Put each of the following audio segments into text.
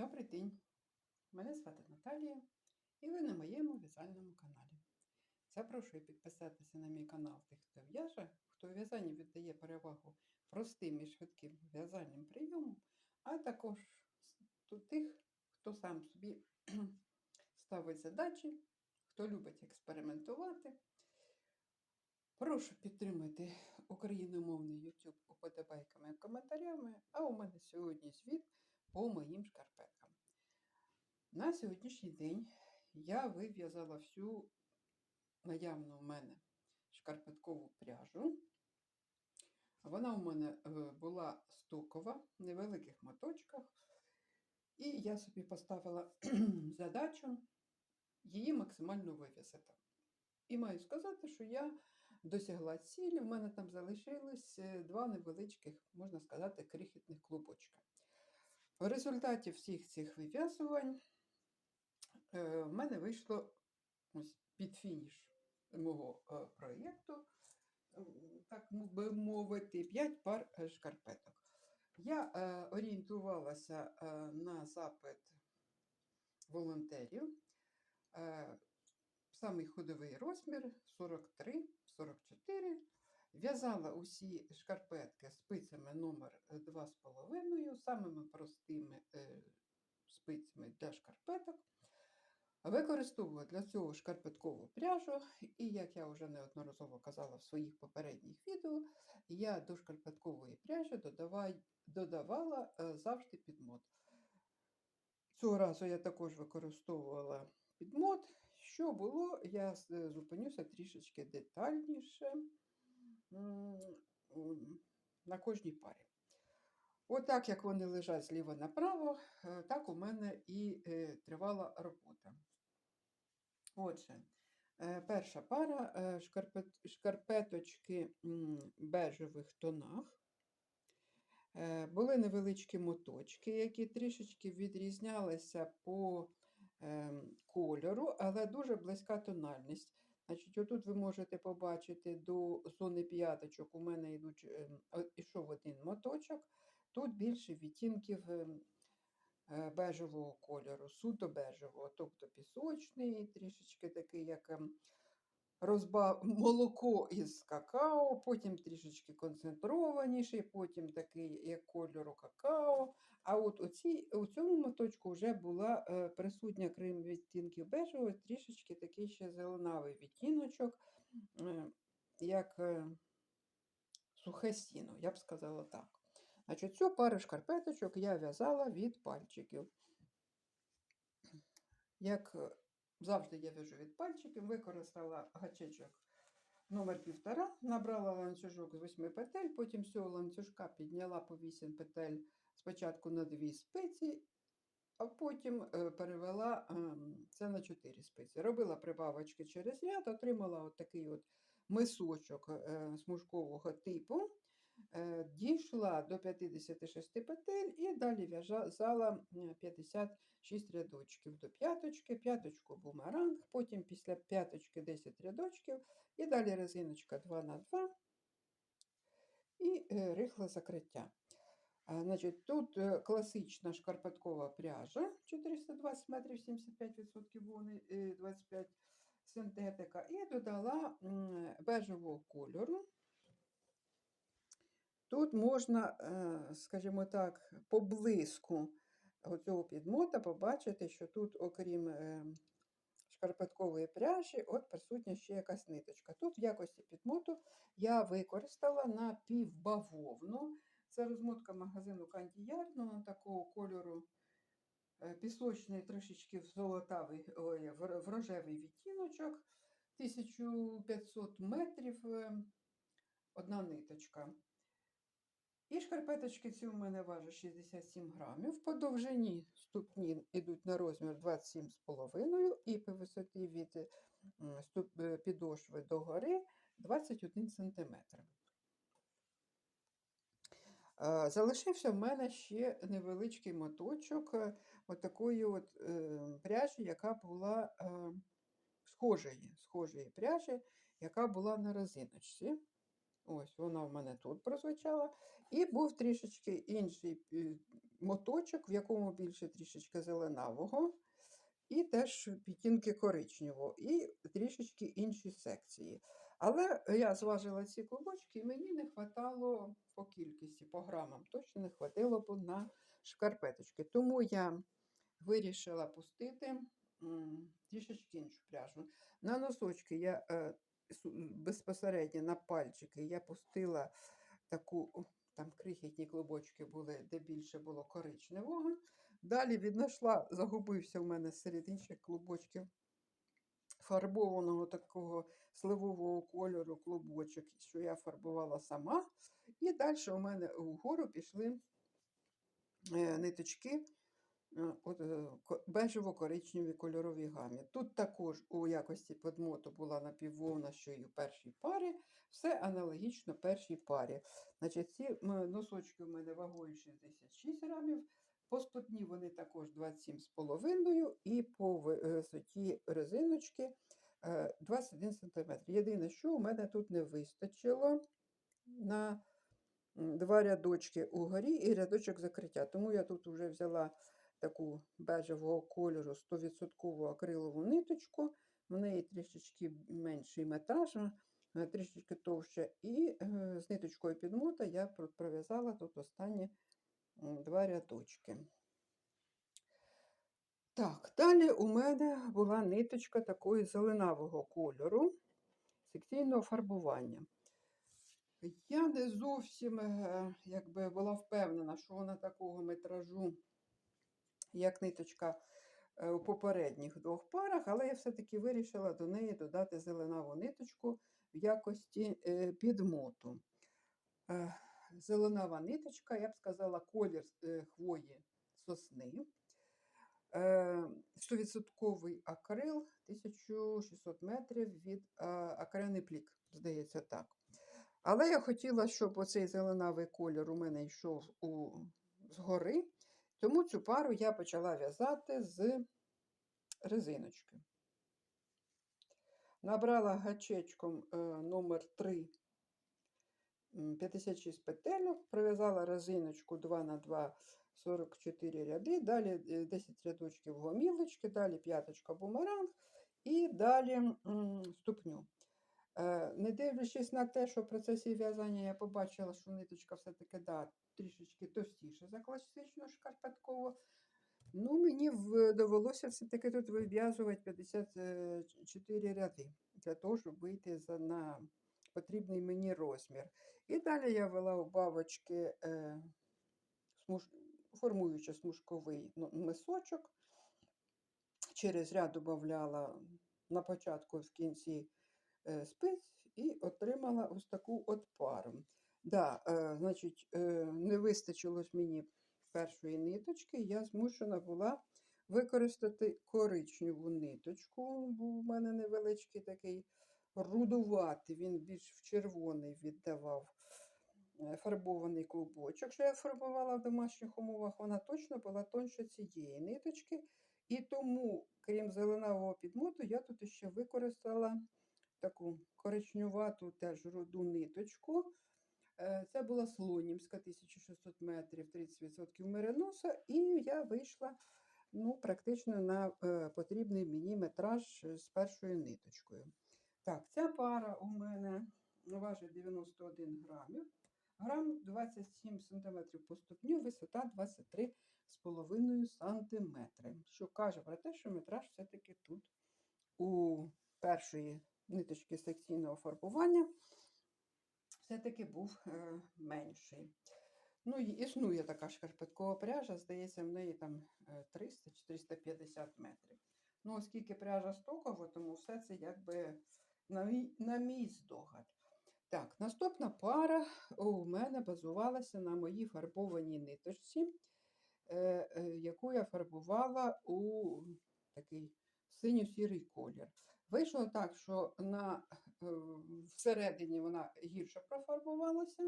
Добрий день! Мене звати Наталія і ви на моєму в'язальному каналі. Запрошую підписатися на мій канал тих, хто в'яже, хто у в'язанні віддає перевагу простим і швидким в'язальним прийомам, а також тих, хто сам собі ставить задачі, хто любить експериментувати. Прошу підтримати україномовний YouTube уподобайками і коментарями, а у мене сьогодні звіт по моїм шкарпеткам. На сьогоднішній день я вив'язала всю наявну в мене шкарпеткову пряжу. Вона у мене е, була стокова, в невеликих моточках. І я собі поставила задачу її максимально вив'язати. І маю сказати, що я досягла цілі. В мене там залишилось е, два невеличких, можна сказати, крихітних клубочка. В результаті всіх цих вив'язувань е, в мене вийшло ось під фініш мого е, проєкту, так би мовити, 5 пар шкарпеток. Я е, орієнтувалася на запит волонтерів. Самий ходовий розмір 43-44. В'язала усі шкарпетки спицями номер 2,5, самими простими е, спицями для шкарпеток. Використовую для цього шкарпеткову пряжу, і, як я вже неодноразово казала в своїх попередніх відео, я до шкарпеткової пряжі додавай- додавала е, завжди підмот. Цього разу я також використовувала підмот. Що було, я е, зупинюся трішечки детальніше на кожній парі. Отак, як вони лежать зліва направо, е, так у мене і е, тривала робота. Отже, е, перша пара шкарпеточки бежевих тонах. Були невеличкі моточки, які трішечки відрізнялися по ем, кольору, але дуже близька тональність. Значить, отут ви можете побачити до зони п'яточок у мене йдуть, ем, ішов один моточок, тут більше відтінків ем, е, бежевого кольору, суто бежевого, тобто пісочний, трішечки такий, як ем, розбав молоко із какао, потім трішечки концентрованіший, потім такий як кольору какао. А от у, цій, у цьому моточку вже була е, присутня, крім відтінків бежевого, трішечки такий ще зеленавий відтіночок, е, як е, сухе сіно, я б сказала так. Значить, цю пару шкарпеточок я в'язала від пальчиків. Як е, завжди я в'яжу від пальчиків, використала гачечок номер півтора, набрала ланцюжок з 8 петель, потім з цього ланцюжка підняла по 8 петель спочатку на 2 спиці, а потім е, перевела ем, це на 4 спиці. Робила прибавочки через ряд, отримала от такий от мисочок е, смужкового типу. Е, Дійшла до 56 петель і далі в'язала е, 56 рядочків до п'яточки, п'яточку бумеранг, потім після п'яточки 10 рядочків, і далі резиночка 2 на 2 і е, рихле закриття. Значить, тут е, класична шкарпеткова пряжа 420 метрів 75% вовни, е, 25 синтетика, і додала бежевого кольору. Тут можна, е, скажімо так, по блиску цього підмота побачити, що тут, окрім е, шкарпеткової пряжі, от присутня ще якась ниточка. Тут в якості підмоту я використала напівбавовну. Це розмотка магазину Кандіярного такого кольору е, пісочний, трошечки в золотавий, ой, в рожевий відтіночок, 1500 метрів, е, одна ниточка. І шкарпеточки ці у мене важать 67 грамів. По довжині ступні йдуть на розмір 27,5 і по висоті від е, підошви до гори 21 см. Залишився в мене ще невеличкий моточок е, от такої от е, пряжі, яка була е, схожої, схожої пряжі, яка була на резиночці. Ось вона в мене тут прозвучала. І був трішечки інший е, моточок, в якому більше трішечки зеленавого, і теж відтінки коричневого, і трішечки інші секції. Але я зважила ці клубочки, і мені не вистачало по кількості, по грамам. Точно не вистачило б на шкарпеточки. Тому я вирішила пустити трішечки іншу пряжу. На носочки я е, безпосередньо на пальчики я пустила таку, там крихітні клубочки були, де більше було коричневого. Далі віднайшла, загубився в мене серед інших клубочків фарбованого такого сливового кольору клубочок, що я фарбувала сама. І далі у мене вгору пішли е, ниточки е, е, ко- бежево-коричневі кольорові гамі. Тут також у якості подмоту була напіввовна, що і в першій парі. Все аналогічно першій парі. Значить, ці носочки у мене вагою 66 грамів. По спотні вони також 27,5 і по висоті резиночки е, 21 см. Єдине, що у мене тут не вистачило на два рядочки угорі і рядочок закриття. Тому я тут вже взяла таку бежевого кольору 100% акрилову ниточку. В неї трішечки менший метраж, е, трішечки товще. І е, з ниточкою підмота я про- пров'язала тут останні два рядочки. Так, далі у мене була ниточка такої зеленавого кольору секційного фарбування. Я не зовсім е, якби, була впевнена, що вона такого метражу, як ниточка е, у попередніх двох парах, але я все-таки вирішила до неї додати зеленаву ниточку в якості е, підмоту. Е, Зеленава ниточка, я б сказала, колір е, хвої сосни. Е, 100% акрил, 1600 метрів від е, акрильний плік, здається так. Але я хотіла, щоб оцей зеленавий колір у мене йшов у, згори, тому цю пару я почала в'язати з резиночки. Набрала гачечком е, номер 3 м, 56 петельок, пров'язала резиночку 2 на 2 44 ряди, далі е, 10 рядочків гомілочки, далі п'яточка бумеранг і далі ступню. Е, Не дивлячись на те, що в процесі в'язання я побачила, що ниточка все-таки да, трішечки товстіша за класичну шкарпеткову. Ну, мені довелося все-таки тут вив'язувати 54 ряди для того, щоб вийти на потрібний мені розмір. І далі я вела у бабочки е, смуж... формуючи смужковий мисочок. Через ряд додавала на початку в кінці е, спиць і отримала ось таку от пару. Да, е, значить, е, не вистачило мені першої ниточки, я змушена була використати коричневу ниточку, бо в мене невеличкий такий рудуватий, він більш в червоний віддавав е, фарбований клубочок, що я фарбувала в домашніх умовах, вона точно була тоньше цієї ниточки. І тому, крім зеленавого підмоту, я тут ще використала таку коричневату теж руду ниточку. Е, Це була Слонімська 1600 метрів, 30% мериноса, і я вийшла ну, практично на е, потрібний мені метраж з першою ниточкою. Так, ця пара у мене важить 91 грамів, грам 27 см по ступню, висота 23,5 см, що каже про те, що метраж все-таки тут у першої ниточки секційного фарбування все-таки був е, менший. Ну, існує така шкарпеткова пряжа, здається, в неї там е, 300 чи 350 метрів. Ну, оскільки пряжа стокова, тому все це якби на мій, на мій здогад. Так, наступна пара у мене базувалася на моїй фарбованій ниточці, е, е, яку я фарбувала у такий синьо-сірий колір. Вийшло так, що на, е, всередині вона гірше профарбувалася,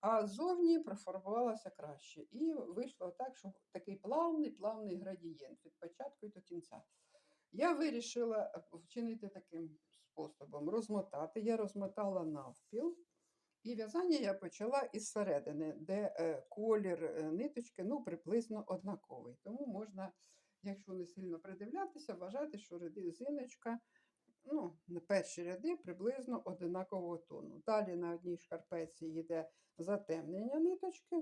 а зовні профарбувалася краще. І вийшло так, що такий плавний, плавний градієнт від початку і до кінця. Я вирішила вчинити таким способом: розмотати. Я розмотала навпіл І в'язання я почала із середини, де е, колір е, ниточки ну, приблизно однаковий. Тому можна, якщо не сильно придивлятися, вважати, що резиночка, ну, на перші ряди приблизно однакового тону. Далі на одній шкарпеці йде затемнення ниточки.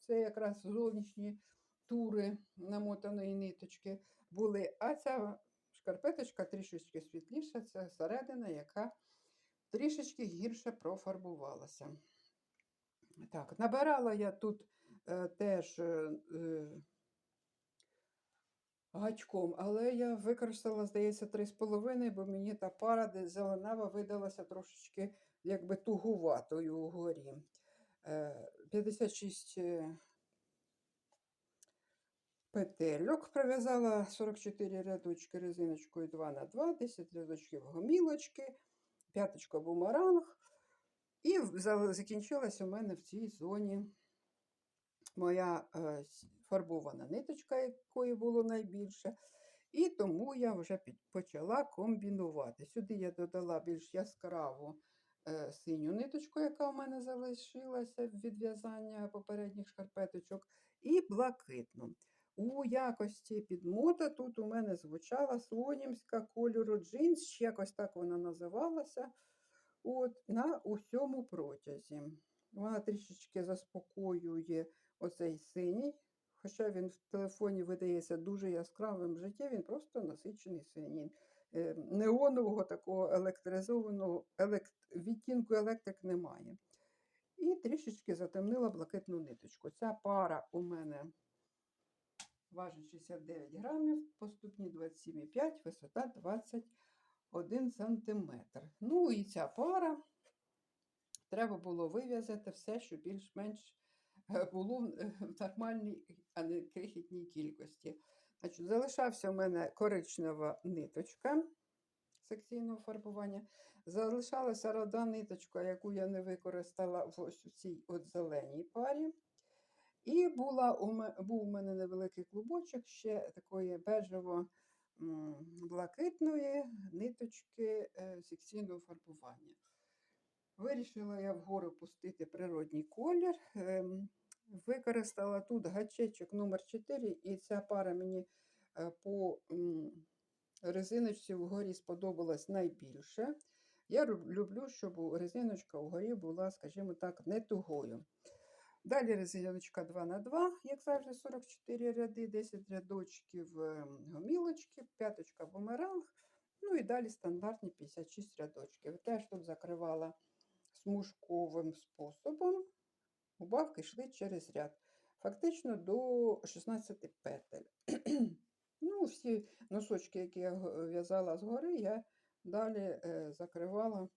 Це якраз зовнішні тури намотаної ниточки були. А ця шкарпеточка трішечки світліша, це середина, яка трішечки гірше профарбувалася. Так, набирала я тут е, теж е, е, гачком, але я використала, здається, 3,5, бо мені та пара зеленава видалася трошечки якби тугуватою угорі. Е, 56 е, петельок прив'язала 44 рядочки резиночкою 2 на 2 10 рядочків гомілочки, п'яточка бумеранг. І закінчилась у мене в цій зоні моя е, фарбована ниточка, якої було найбільше. І тому я вже почала комбінувати. Сюди я додала більш яскраву е, синю ниточку, яка в мене залишилася від в'язання попередніх шкарпеточок, і блакитну. У якості підмота тут у мене звучала слонімська кольору джинс, ще якось так вона називалася. От, на усьому протязі. Вона трішечки заспокоює оцей синій, хоча він в телефоні видається дуже яскравим в житті, він просто насичений синій. Е, Неонового такого електризованого елект... відтінку електрик немає. І трішечки затемнила блакитну ниточку. Ця пара у мене важить 69 грамів, поступні 27,5, висота 21 сантиметр. Ну і ця пара треба було вив'язати все, що більш-менш е, було в е, в нормальній, а не крихітній кількості. Значить, залишався у мене коричнева ниточка секційного фарбування. Залишалася рода ниточка, яку я не використала в ось у цій от зеленій парі. І була у був у мене невеликий клубочок ще такої бежево-блакитної ниточки е, секційного фарбування. Вирішила я вгору пустити природній колір. ем, Використала тут гачечок номер 4 і ця пара мені е, по резиночці вгорі сподобалась найбільше. Я люблю, щоб резиночка вгорі була, скажімо так, не тугою. Далі резиночка 2 на 2 як завжди, 44 ряди, 10 рядочків гомілочки, п'яточка бумеранг. Ну і далі стандартні 56 рядочків. Теж тут закривала смужковим способом. Убавки йшли через ряд. Фактично до 16 петель. ну, всі носочки, які я в'язала згори, я далі е, закривала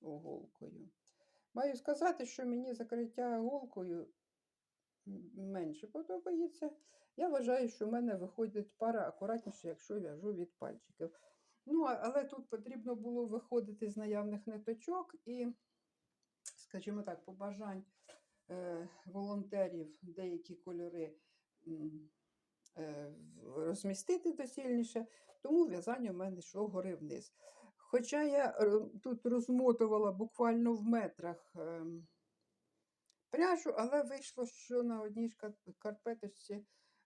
голкою. Маю сказати, що мені закриття голкою менше подобається. Я вважаю, що в мене виходить пара акуратніше, якщо в'яжу від пальчиків. Ну, але тут потрібно було виходити з наявних ниточок і, скажімо так, побажань е, волонтерів деякі кольори е, розмістити доцільніше, тому в'язання в мене йшло гори вниз. Хоча я е, тут розмотувала буквально в метрах ем, пряжу, але вийшло, що на одній карпеточці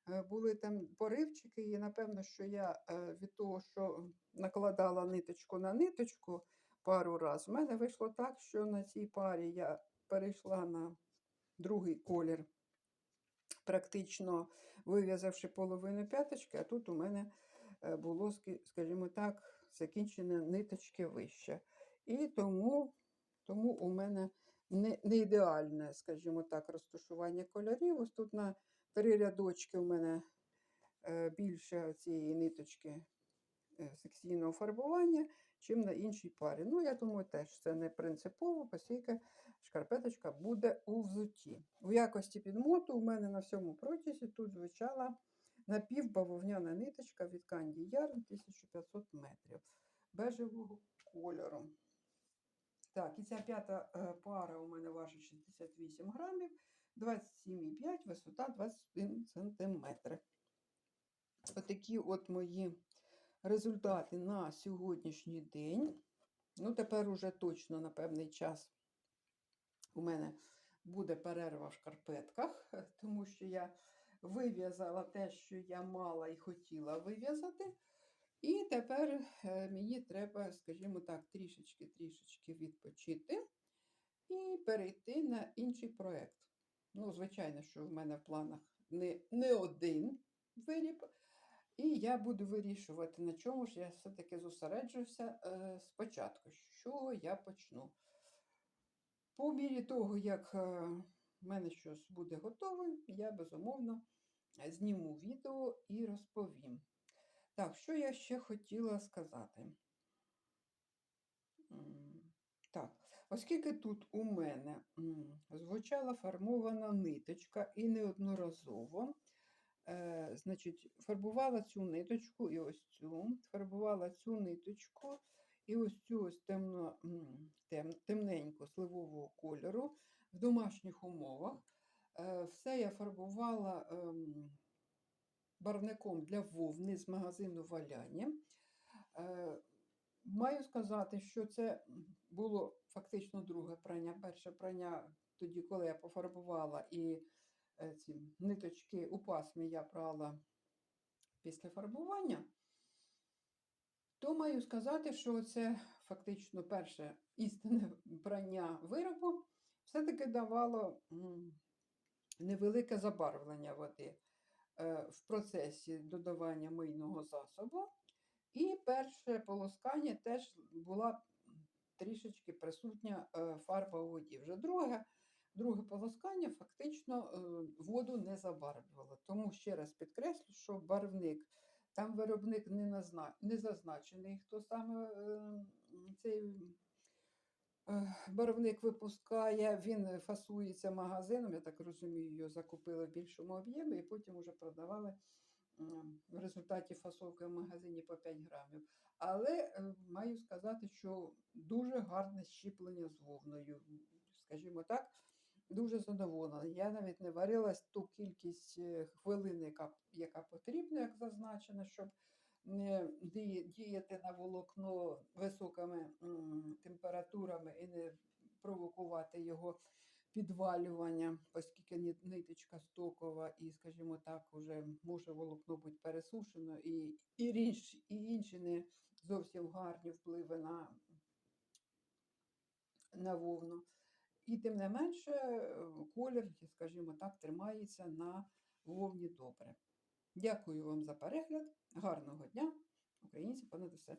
е, були там поривчики, і напевно, що я е, від того, що накладала ниточку на ниточку пару разів, в мене вийшло так, що на цій парі я перейшла на другий колір, практично вив'язавши половину п'яточки, а тут у мене було, скажімо так, закінчені ниточки вище. І тому, тому у мене не, не ідеальне, скажімо так, розташування кольорів. Ось тут на три рядочки у мене е, більше цієї ниточки е, секційного фарбування, чим на іншій парі. Ну, я думаю, теж це не принципово, оскільки шкарпеточка буде у взутті. У якості підмоту у мене на всьому протязі тут звучала напівбавовняна ниточка від Candy Yarn 1500 метрів бежевого кольору. Так, і ця п'ята е, пара у мене важить 68 грамів, 27,5, висота 21 сантиметр. Отакі от мої результати на сьогоднішній день. Ну, тепер уже точно на певний час у мене буде перерва в шкарпетках, е, тому що я вив'язала те, що я мала і хотіла вив'язати. І тепер е, мені треба, скажімо так, трішечки-трішечки відпочити і перейти на інший проєкт. Ну, звичайно, що в мене в планах не, не один виріб. І я буду вирішувати, на чому ж я все-таки зосереджуся е, спочатку, з чого я почну. По мірі того, як е, в мене щось буде готове, я безумовно зніму відео і розповім. Так, що я ще хотіла сказати? Так, оскільки тут у мене звучала фармована ниточка і неодноразово, е, значить, фарбувала цю ниточку і ось цю, фарбувала цю ниточку і ось цю ось темно, тем, темненьку сливового кольору в домашніх умовах. Е, Все я фарбувала ем, барвником для вовни з магазину Валяння. Е, Маю сказати, що це було фактично друге прання. Перше прання тоді, коли я пофарбувала і е, ці ниточки у пасмі я брала після фарбування, то маю сказати, що це фактично перше істинне прання виробу все-таки давало невелике забарвлення води е, в процесі додавання мийного засобу. І перше полоскання теж була трішечки присутня е, фарба у воді. Вже друге, друге полоскання фактично е, воду не забарвлювало. Тому ще раз підкреслю, що барвник, там виробник не, назна, не зазначений, хто саме цей барвник випускає, він фасується магазином, я так розумію, його закупили в більшому об'ємі і потім вже продавали в результаті фасовки в магазині по 5 грамів. Але е, маю сказати, що дуже гарне щіплення з вовною. Скажімо так, дуже задоволена. Я навіть не варилась ту кількість е, хвилин, яка, яка потрібна, як зазначено, щоб діяти на волокно високими температурами і не провокувати його підвалювання, оскільки ниточка стокова і, скажімо так, вже може волокно бути пересушено, і, і, річ- і інші не зовсім гарні впливи на, на вовну. І тим не менше, колір, скажімо так, тримається на вовні добре. Дякую вам за перегляд. Гарного дня. Українці понад усе.